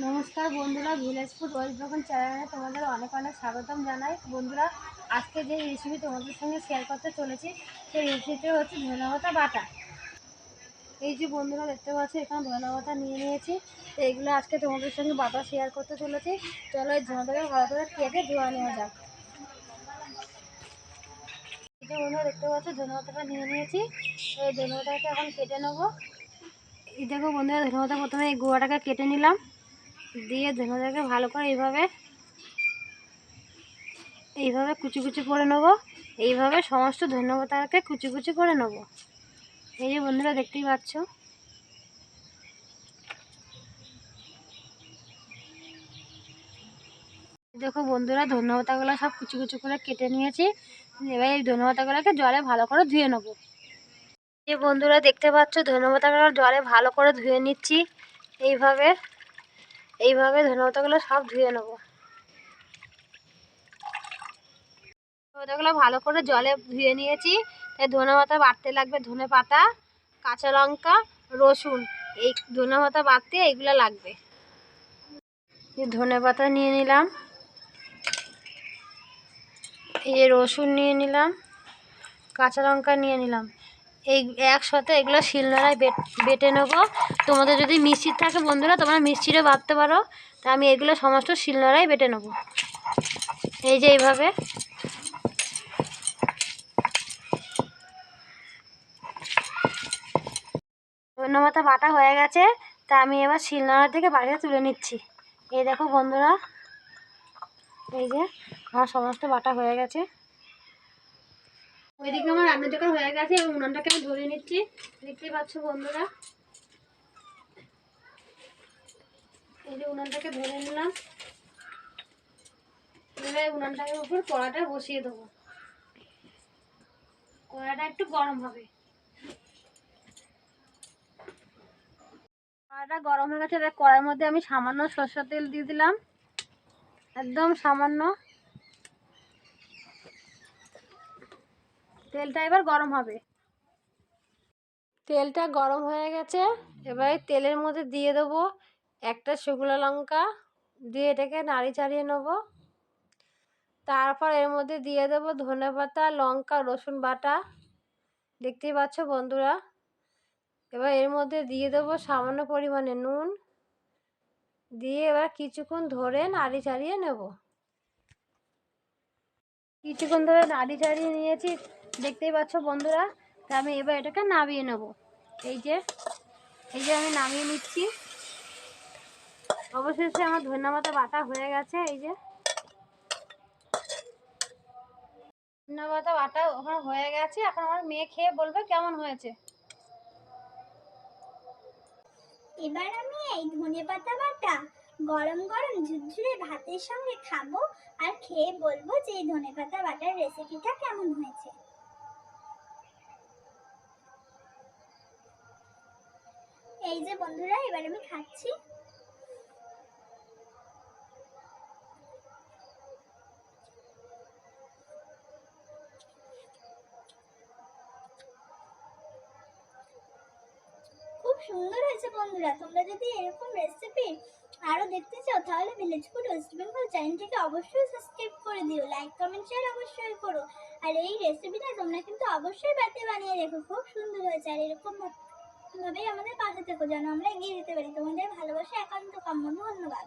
নমস্কার বন্ধুরা, village food waste চ্যানেলে তোমাদের অনেক অনেক স্বাগতম জানাই। বন্ধুরা, আজকে যে রেসিপি তোমাদের সঙ্গে শেয়ার করতে চলেছি, সেই রেসিপিটি হচ্ছে ধনেপাতা বাটা। এই যে বন্ধুরা, দেখতে পাচ্ছি, এখানে ধনেপাতা নিয়ে নিয়েছি। তো এইগুলো আজকে তোমাদের সঙ্গে বাটা শেয়ার করতে চলেছি। চলো এই ধনেটাকে ভালো করে কেটে ধোয়া নেওয়া যাক। এই যে বন্ধুরা, দেখতে পাচ্ছি ধনেপাতাটা নিয়ে নিয়েছি। এই ধনেপাতাকে এখন কেটে নেব। এই দেখো বন্ধুরা ধনেপাতা প্রথমে এই গোয়াটাকে কেটে নিলাম। দিয়ে ধনেটাকে ভালো করে এইভাবে এইভাবে কুচি কুচি করে নেব। এইভাবে সমস্ত ধন্যবাদকে কুচি কুচি করে নেব। এই যে বন্ধুরা দেখতেই পাচ্ছ। দেখো বন্ধুরা, ধন্যবাদগুলো সব কুচি কুচি করে কেটে নিয়েছি। এবার এই ধন্যবাদগুলোকে জলে ভালো করে ধুয়ে নেব। যে বন্ধুরা দেখতে পাচ্ছ, ধন্যবাদগুলো জলে ভালো করে ধুয়ে নিচ্ছি। এইভাবে এইভাবে ধনেপাতাগুলো সব ধুয়ে নেব। ধনেপাতাগুলো ভালো করে জলে ধুয়ে নিয়েছি। তাই ধনে পাতা বাটতে লাগবে। ধনে পাতা কাঁচা লঙ্কা, রসুন, এই ধনে পাতা বাটতে এইগুলো লাগবে। ধনে পাতা নিয়ে নিলাম। এই রসুন নিয়ে নিলাম। কাঁচা লঙ্কা নিয়ে নিলাম। এই একসাথে এগুলো শিলনোড়ায় বেটে নেব। তোমাদের যদি মিষ্টির থাকে বন্ধুরা, তোমরা মিষ্টিরও বাটতে পারো। তা আমি এগুলো সমস্ত শিলনোড়ায় বেটে নেব। এই যে এইভাবে। ধন্যবাদ বাটা হয়ে গেছে। তা আমি এবার শিলনোড়া থেকে বাড়িতে তুলে নিচ্ছি। এই দেখো বন্ধুরা। এই যে আমার সমস্ত বাটা হয়ে গেছে। ওইদিকে আমার রান্নাটাকা হয়ে গেছে এবং উনানটাকে আমি ধরে নিচ্ছি। দেখতেই পাচ্ছ বন্ধুরা। এই যে উনানটাকে ধরে নিলাম। এবার উনানটাকে উপর কড়াটা বসিয়ে দেবো। কড়াটা একটু গরম হবে। কড়াটা গরম হয়ে গেছে, এবার কড়াইয়ের মধ্যে আমি সামান্য সরষের তেল দিয়ে দিলাম। একদম সামান্য। তেলটা এবার গরম হবে। তেলটা গরম হয়ে গেছে। এবার তেলের মধ্যে দিয়ে দেবো একটা শুকনো লঙ্কা, দিয়ে এটাকে নাড়ি চাড়িয়ে নেব। তারপর এর মধ্যে দিয়ে দেবো ধনে পাতা, লঙ্কা, রসুন বাটা। দেখতেই পাচ্ছ বন্ধুরা? এবার এর মধ্যে দিয়ে দেবো সামান্য পরিমাণে নুন। দিয়ে এবার কিছুক্ষণ ধরে নাড়ি চাড়িয়ে নেব। কিছুক্ষণ ধরে নাড়ি চাড়িয়ে নিয়েছি দেখতেই পাচ্ছ বন্ধুরা, তা আমি এবার এটাকে নামিয়ে নেব। এই যে এই যে আমি নামিয়ে নিচ্ছি। অবশেষে আমার ধন্যবাদ বাটা হয়ে গেছে, এই যে। ধন্যবাদ বাটা ওখানে হয়ে গেছে। এখন আমার মেয়ে খেয়ে বলবে কেমন হয়েছে। এবার আমি এই ধনে পাতা বাটা গরম গরম ঝুরঝুরে ভাতের সঙ্গে খাব আর খেয়ে বলব যে এই ধনে পাতা বাটার রেসিপিটা কেমন হয়েছে। এই যে বন্ধুরা, এবার আমি খাচ্ছি। সুন্দর হয়েছে বন্ধুরা। তোমরা যদি এরকম রেসিপি আরও দেখতে চাও, তাহলে ভিলেজ ফুড ওয়েস্ট বেঙ্গল চ্যানেলটিকে অবশ্যই সাবস্ক্রাইব করে দিও। লাইক কমেন্ট শেয়ার অবশ্যই করো। আর এই রেসিপিটা তোমরা কিন্তু অবশ্যই বাড়িতে বানিয়ে রেখো। খুব সুন্দর হয়েছে। আর এরকম ভাবেই আমাদের পাশে থেকো যেন আমরা এগিয়ে যেতে পারি। তোমাদের ভালোবাসা একান্ত কাম্য ধন্যবাদ।